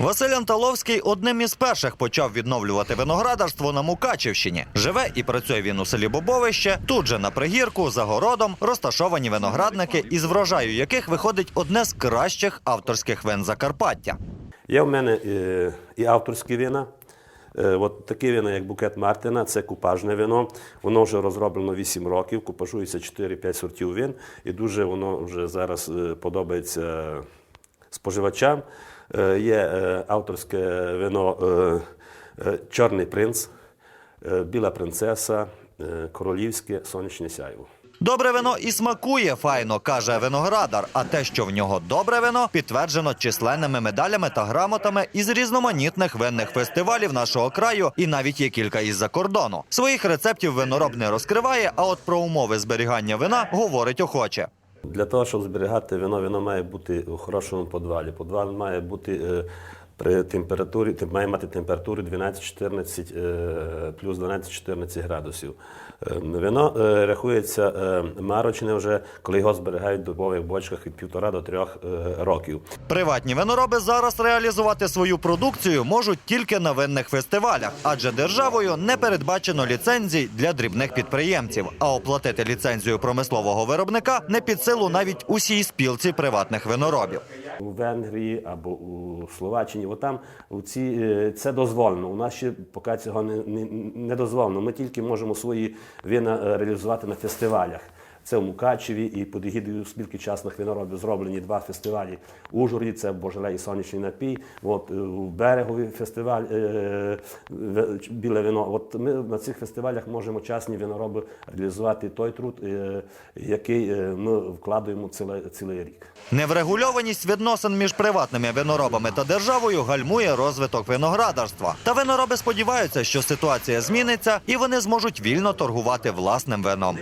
Василь Анталовський одним із перших почав відновлювати виноградарство на Мукачівщині. Живе і працює він у селі Бобовище. Тут же на пригірку за городом розташовані виноградники, із врожаю яких виходить одне з кращих авторських вин Закарпаття. Є в мене е, і авторські вина. Е, От такі вина, як букет Мартина, це купажне вино. Воно вже розроблено 8 років, купажується 4-5 сортів вин, і дуже воно вже зараз е, подобається споживачам. Е, Є е, авторське вино е, Чорний принц, Біла принцеса, Королівське, Сонячне сяйво. Добре вино і смакує файно, каже виноградар. А те, що в нього добре вино, підтверджено численними медалями та грамотами із різноманітних винних фестивалів нашого краю, і навіть є кілька із-за кордону. Своїх рецептів винороб не розкриває, а от про умови зберігання вина говорить охоче. Для того, щоб зберігати вино, воно має бути у хорошому подвалі. Подвал має бути е, при температурі, тем- має мати температуру 12-14, е, плюс 12-14 градусів. Е, Вино е, рахується марочне вже, коли його зберігають в дубових бочках від півтора до трьох років. Приватні винороби зараз реалізувати свою продукцію можуть тільки на винних фестивалях, адже державою не передбачено ліцензій для дрібних підприємців. А оплатити ліцензію промислового виробника не під силу навіть усій спілці приватних виноробів. У Венгрії або у Словаччині, отам у ці, е, це дозволено. У нас ще поки цього не, не, не дозволено. Ми тільки можемо свої вина е, реалізувати на фестивалях. Це в Мукачеві і під егідою спілки частних виноробів зроблені два фестивалі. У Ужгороді це Божеле і сонячний напій. От е, у берегові фестиваль е, в- біле вино. От ми на цих фестивалях можемо частні винороби реалізувати той труд, е, який е, ми вкладаємо ціле, цілий рік. Неврегульованість відносин між приватними виноробами та державою гальмує розвиток виноградарства. Та винороби сподіваються, що ситуація зміниться і вони зможуть вільно торгувати власним вином.